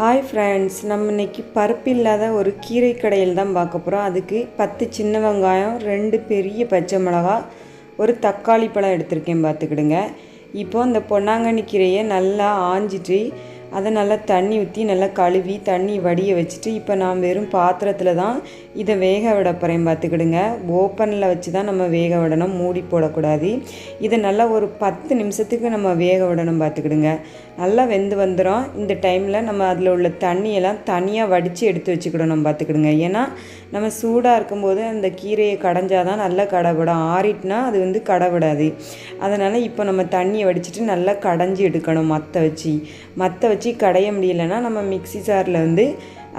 Hi friends நம்ம இன்றைக்கி பருப்பு இல்லாத ஒரு கீரை கடையில் தான் பார்க்க போகிறோம் அதுக்கு பத்து சின்ன வெங்காயம் ரெண்டு பெரிய பச்சை மிளகா ஒரு தக்காளி பழம் எடுத்திருக்கேன் பார்த்துக்கிடுங்க. இப்போது இந்த பொன்னாங்கண்ணி கீரையை நல்லா ஆஞ்சிட்டு அதை நல்லா தண்ணி ஊற்றி நல்லா கழுவி தண்ணி வடிய வச்சுட்டு இப்போ நான் வெறும் பாத்திரத்தில் தான் இதை வேக விட போகிறேன் பார்த்துக்கிடுங்க ஓப்பனில் வச்சு தான் நம்ம வேக விடணும் மூடி போடக்கூடாது. இதை நல்லா ஒரு பத்து நிமிஷத்துக்கு நம்ம வேக விடணும் பார்த்துக்கிடுங்க நல்லா வெந்து வந்துடும் இந்த டைமில் நம்ம அதில் உள்ள தண்ணியெல்லாம் தனியாக வடித்து எடுத்து வச்சுக்கிடணும் பார்த்துக்கிடுங்க ஏன்னா நம்ம சூடாக இருக்கும்போது அந்த கீரையை கடைஞ்சால் தான் நல்லா கடைபடும். ஆறிட்டுனா அது வந்து கடைபடாது. அதனால் இப்போ நம்ம தண்ணியை வடிச்சிட்டு நல்லா கடைஞ்சி எடுக்கணும் மற்ற வச்சு. மற்ற வச்சு வச்சு கடைய முடியலன்னா நம்ம மிக்ஸி சாரில் வந்து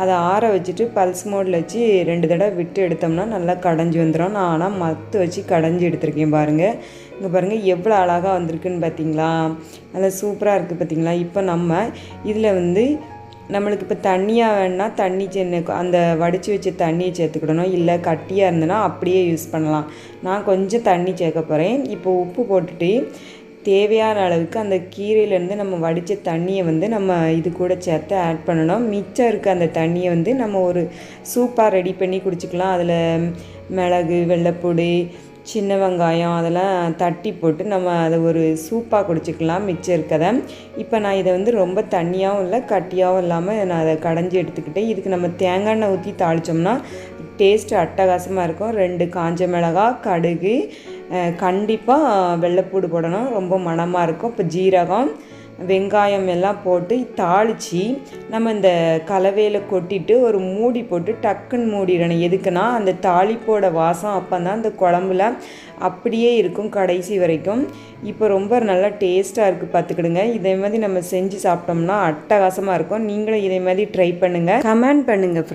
அதை ஆற வச்சுட்டு பல்ஸ் மோடில் வச்சு ரெண்டு தடவை விட்டு எடுத்தோம்னா நல்லா கடைஞ்சி வந்துடும் நான் ஆனால் மத்து வச்சு கடைஞ்சி எடுத்திருக்கேன் பாருங்கள் இங்கே பாருங்கள் எவ்வளோ அழகாக வந்திருக்குன்னு பார்த்தீங்களா நல்லா சூப்பராக இருக்குது பார்த்தீங்களா இப்போ நம்ம இதில் வந்து நம்மளுக்கு இப்போ தண்ணியாக வேணால் தண்ணி சென்னு அந்த வடித்து வச்ச தண்ணியை சேர்த்துக்கிடணும். இல்லை கட்டியாக இருந்ததுன்னா அப்படியே யூஸ் பண்ணலாம். நான் கொஞ்சம் தண்ணி சேர்க்க போகிறேன் இப்போ உப்பு போட்டுட்டு தேவையான அளவுக்கு அந்த கீரையிலேருந்து நம்ம வடித்த தண்ணியை வந்து நம்ம இது கூட சேர்த்து ஆட் பண்ணணும். மிச்சம் இருக்க அந்த தண்ணியை வந்து நம்ம ஒரு சூப்பாக ரெடி பண்ணி குடிச்சிக்கலாம். அதில் மிளகு வெள்ளைப்பொடி சின்ன வெங்காயம் அதெல்லாம் தட்டி போட்டு நம்ம அதை ஒரு சூப்பாக குடிச்சிக்கலாம் மிச்சம் இருக்கதை. இப்போ நான் இதை வந்து ரொம்ப தண்ணியாகவும் இல்லை கட்டியாகவும் இல்லாமல் நான் அதை கடைஞ்சி எடுத்துக்கிட்டேன். இதுக்கு நம்ம தேங்காய் எண்ணெய் ஊற்றி தாளித்தோம்னா டேஸ்ட் அட்டகாசமாக இருக்கும். ரெண்டு காஞ்ச மிளகா கடுகு கண்டிப்பாக வெள்ளைப்பூடு போடணும். ரொம்ப மணமாக இருக்கும். இப்போ ஜீரகம் வெங்காயம் எல்லாம் போட்டு தாளித்து நம்ம இந்த கலவையில் கொட்டிட்டு ஒரு மூடி போட்டு டக்குன்னு மூடிடணும். எதுக்குன்னா அந்த தாளிப்போட வாசம் அப்போ தான் அந்த குழம்புல அப்படியே இருக்கும் கடைசி வரைக்கும். இப்போ ரொம்ப நல்லா டேஸ்ட்டாக இருக்குது பார்த்துக்கிடுங்க இதே மாதிரி நம்ம செஞ்சு சாப்பிட்டோம்னா அட்டகாசமாக இருக்கும். நீங்களும் இதே மாதிரி ட்ரை பண்ணுங்கள் கமெண்ட் பண்ணுங்கள்